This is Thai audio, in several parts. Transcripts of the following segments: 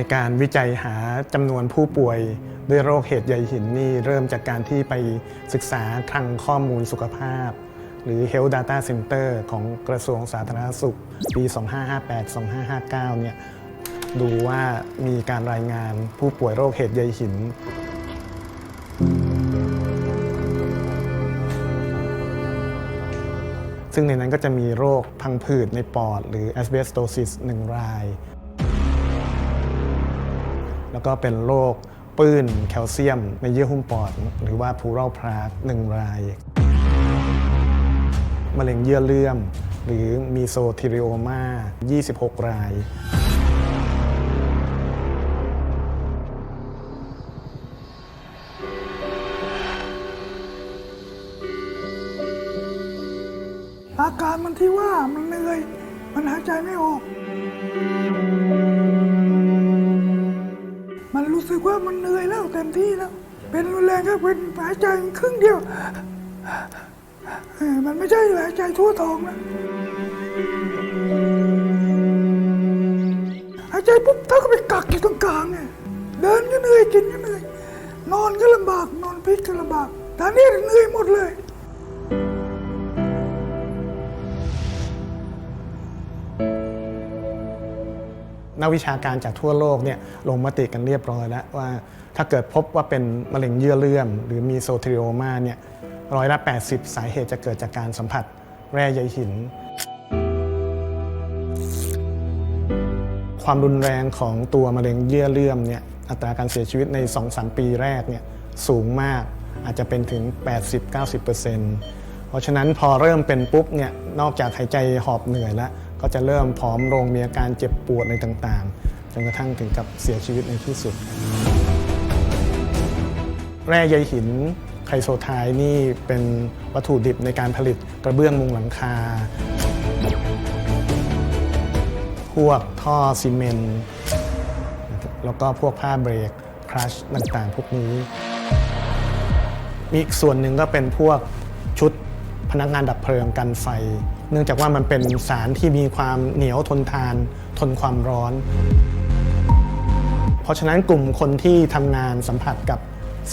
ในการวิจัยหาจำนวนผู้ป่วยด้วยโรคเห็ดใยหินนี่เริ่มจากการที่ไปศึกษาคลังข้อมูลสุขภาพ หรือ Health Data Center ของกระทรวงสาธารณสุข ปี 2558-2559 เนี่ยดูว่ามีการรายงานผู้ป่วยโรคเห็ดใยหิน ซึ่งในนั้นก็จะมีโรคพังผืดในปอด หรือ asbestosis 1 ราย แล้วก็เป็นโรคปื้นแคลเซียม ในเยื่อหุ้มปอด หรือว่า pleural plaque 1ราย มะเร็งเยื่อเลื่อม หรือมีโซทิริโอมา26 รายอาการมันที่ว่ามันเหนื่อย มันหายใจไม่ออก มันเหนื่อยแล้วเต็มที่แล้ว เป็นรุนแรงก็เป็นหายใจครึ่งเดียวเออมันไม่ใช่หายใจทั่วท้องนะหายใจปุ๊บเท่าก็ไปกักอยู่ตรงกลางไงเดินก็เหนื่อยกินก็เหนื่อยนอนก็ลำบากนอนพิษก็ลำบากแต่นี่เหนื่อยหมดเลย นักวิชาการจากทั่วโลกเนี่ยลงมติกันเรียบร้อยแล้วว่าถ้าเกิดพบว่าเป็นมะเร็งเยื่อเลื่อม หรือมีโซทริโอมาเนี่ยร้อยละ 80 สาเหตุจะเกิดจากการสัมผัสแร่ใยหิน ความรุนแรงของตัวมะเร็งเยื่อเลื่อมเนี่ยอัตราการเสียชีวิตใน 2-3 ปีแรกเนี่ยสูงมากอาจจะเป็นถึง 80-90%เพราะฉะนั้นพอเริ่มเป็นปุ๊บเนี่ยนอกจากหายใจหอบเหนื่อยแล้ว ก็จะเริ่มผอมลงมีอาการเจ็บปวดอะไรต่างๆ จนกระทั่งถึงกับเสียชีวิตในที่สุด แร่ใยหินไคโซไทนี่เป็นวัตถุดิบในการผลิตกระเบื้องมุงหลังคา พวกท่อซีเมนต์แล้วก็พวกผ้าเบรกครัชต่างๆ พวกนี้มีอีกส่วนหนึ่งก็เป็นพวกชุดพนักงานดับเพลิงกันไฟ เนื่องจากว่ามันเป็นสารที่มีความเหนียวทนทาน ทนความร้อน เพราะฉะนั้นกลุ่มคนที่ทำงานสัมผัสกับ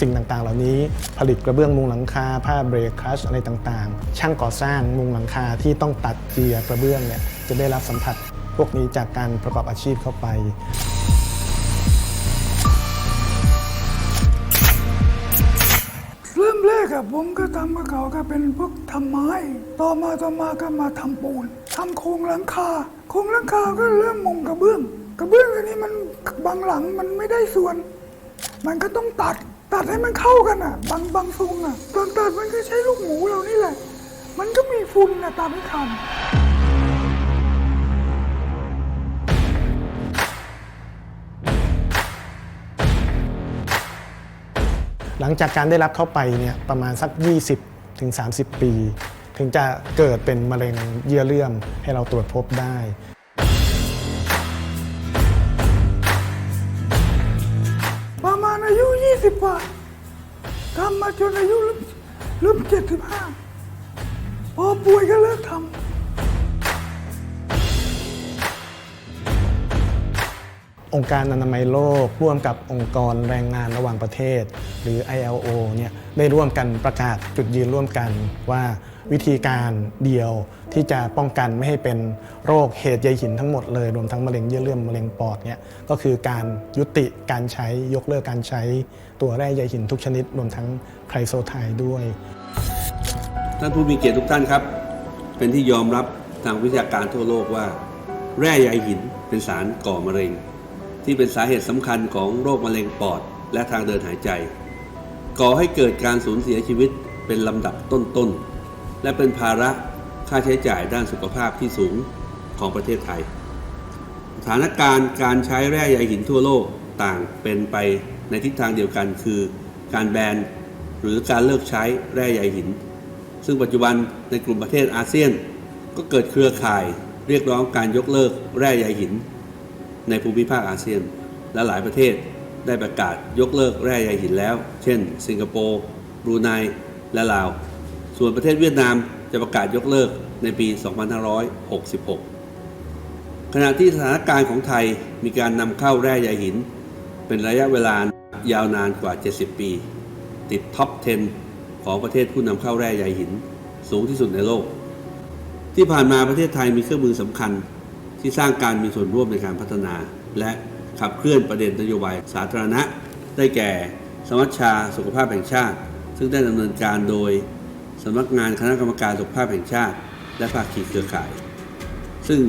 สิ่งต่างๆ เหล่านี้ผลิตกระเบื้องมุงหลังคา ผ้าเบรกครัชอะไรต่างๆ ช่างก่อสร้างมุงหลังคาที่ต้องตัดเกียร์กระเบื้องเนี่ยจะได้รับสัมผัสพวกนี้จากการประกอบอาชีพเข้าไป แรกอะผมก็ทำกับเขาก็เป็นพวกทำไม้ ต่อมาต่อมาก็มาทำปูนทำโครงหลังคา โครงหลังคาก็เริ่มมุงกระเบื้อง กระเบื้องอันนี้มันบางหลังมันไม่ได้ส่วน มันก็ต้องตัดตัดให้มันเข้ากันอะบางบางทรงอะตอนตัดมันก็ใช้ลูกหมูเรานี่แหละ มันก็มีฝุ่นอะตามไม่ทัน หลังจากการได้รับเข้าไปเนี่ยประมาณสัก 20ถึง30 ปี ถึงจะเกิดเป็นมะเร็งเยื่อเลื่อมให้เราตรวจพบได้ประมาณอายุ 20กว่าทำมาจนอายุเริ่มเริ่ม75พอป่วยก็เลิกทำ องค์การอนามัยโลก ร่วมกับองค์กรแรงงานระหว่างประเทศ หรือ ILO เนี่ยได้ร่วมกันประกาศจุดยืนร่วมกันว่าวิธีการเดียวที่จะป้องกันไม่ให้เป็นโรคเหตุใยหินทั้งหมดเลย รวมทั้งมะเร็งเยื่อเลื่อมมะเร็งปอดเนี่ยก็คือการยุติการใช้ยกเลิกการใช้ตัวแร่ใยหินทุกชนิด รวมทั้งไคลโซไทด์ด้วย ท่านผู้มีเกียรติทุกท่านครับ เป็นที่ยอมรับทางวิชาการทั่วโลกว่า แร่ใยหินเป็นสารก่อมะเร็ง ที่เป็นสาเหตุสำคัญของโรคมะเร็งปอดและทางเดินหายใจ ก่อให้เกิดการสูญเสียชีวิตเป็นลำดับต้นๆ และเป็นภาระค่าใช้จ่ายด้านสุขภาพที่สูงของประเทศไทย สถานการณ์การใช้แร่ใยหินทั่วโลกต่างเป็นไปในทิศทางเดียวกันคือการแบนหรือการเลิกใช้แร่ใยหิน ซึ่งปัจจุบันในกลุ่มประเทศอาเซียน ก็เกิดเครือข่ายเรียกร้องการยกเลิกแร่ใยหิน ในภูมิภาคอาเซียน และหลายประเทศได้ประกาศยกเลิกแร่ใยหินแล้ว เช่น สิงคโปร์บรูไนและลาว ส่วนประเทศเวียดนามจะประกาศยกเลิกในปี 2566 ขณะที่สถานการณ์ของไทยมีการนำเข้าแร่ใยหิน เป็นระยะเวลายาวนานกว่า 70 ปี ติดท็อป 10 ของประเทศผู้นำเข้าแร่ใยหิน สูงที่สุดในโลก ที่ผ่านมาประเทศไทยมีเครื่องมือสำคัญ ที่สร้างการมีส่วนร่วมในการพัฒนา และขับเคลื่อนประเด็นนโยบายสาธารณะ ได้แก่ สมัชชาสุขภาพแห่งชาติ ซึ่งได้ดำเนินการโดยสำนักงานคณะกรรมการสุขภาพแห่งชาติ และภาคีเครือข่าย ซึ่ง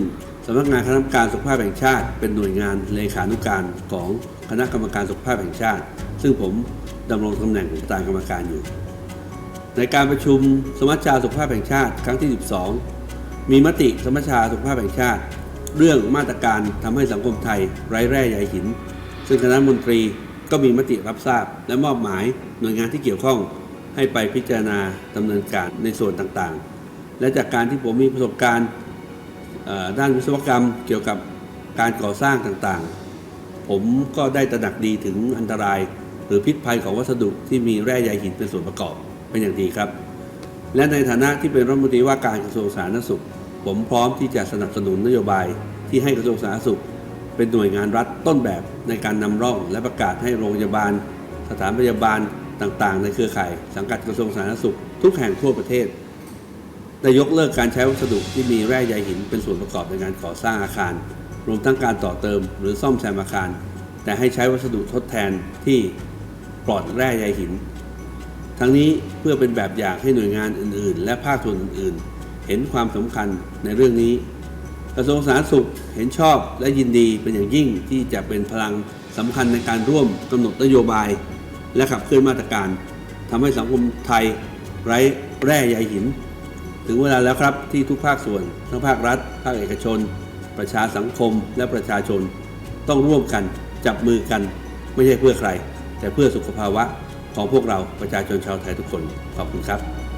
สำนักงานคณะกรรมการสุขภาพแห่งชาติ เป็นหน่วยงานเลขานุการของคณะกรรมการสุขภาพแห่งชาติ ซึ่งผมดำรงตำแหน่งประธานกรรมการอยู่ ในการประชุมสมัชชาสุขภาพแห่งชาติ ครั้งที่ 12 มีมติสมัชชาสุขภาพแห่งชาติ เรื่องมาตรการทำให้สังคมไทยไร้แร่ใยหิน ซึ่งคณะมนตรีก็มีมติรับทราบ และมอบหมายหน่วยงานที่เกี่ยวข้องให้ไปพิจารณาดำเนินการในส่วนต่างๆ และจากการที่ผมมีประสบการณ์ด้านวิศวกรรมเกี่ยวกับการก่อสร้างต่างๆ ผมก็ได้ตระหนักดีถึงอันตราย หรือพิษภัยของวัสดุที่มีแร่ใยหินเป็นส่วนประกอบเป็นอย่างดีครับ และในฐานะที่เป็นรัฐมนตรีว่าการกระทรวงสาธารณสุข ผมพร้อมที่จะสนับสนุนนโยบายที่ให้กระทรวงสาธารณสุข เป็นหน่วยงานรัฐต้นแบบในการนำร่อง และประกาศให้โรงพยาบาล สถานพยาบาลต่างๆ ในเครือข่าย สังกัดกระทรวงสาธารณสุข ทุกแห่งทั่วประเทศได้ยกเลิกการใช้วัสดุที่มีแร่ใยหินเป็นส่วนประกอบในการก่อสร้างอาคาร รวมทั้งการต่อเติมหรือซ่อมแซมอาคาร แต่ให้ใช้วัสดุทดแทนที่ปลอดแร่ใยหิน ทั้งนี้เพื่อเป็นแบบอย่างให้หน่วยงานอื่น ๆ และภาคส่วนอื่นๆ เห็นความสำคัญในเรื่องนี้ กระทรวงสาธารณสุขเห็นชอบและยินดีเป็นอย่างยิ่งที่จะเป็นพลังสำคัญในการร่วมกำหนดนโยบาย และขับเคลื่อนมาตรการทำให้สังคมไทยไร้แร่ใยหิน ถึงเวลาแล้วครับที่ทุกภาคส่วนทั้งภาครัฐ ภาคเอกชน ประชาสังคมและประชาชน ต้องร่วมกันจับมือกัน ไม่ใช่เพื่อใคร แต่เพื่อสุขภาวะของพวกเราประชาชนชาวไทยทุกคน ขอบคุณครับ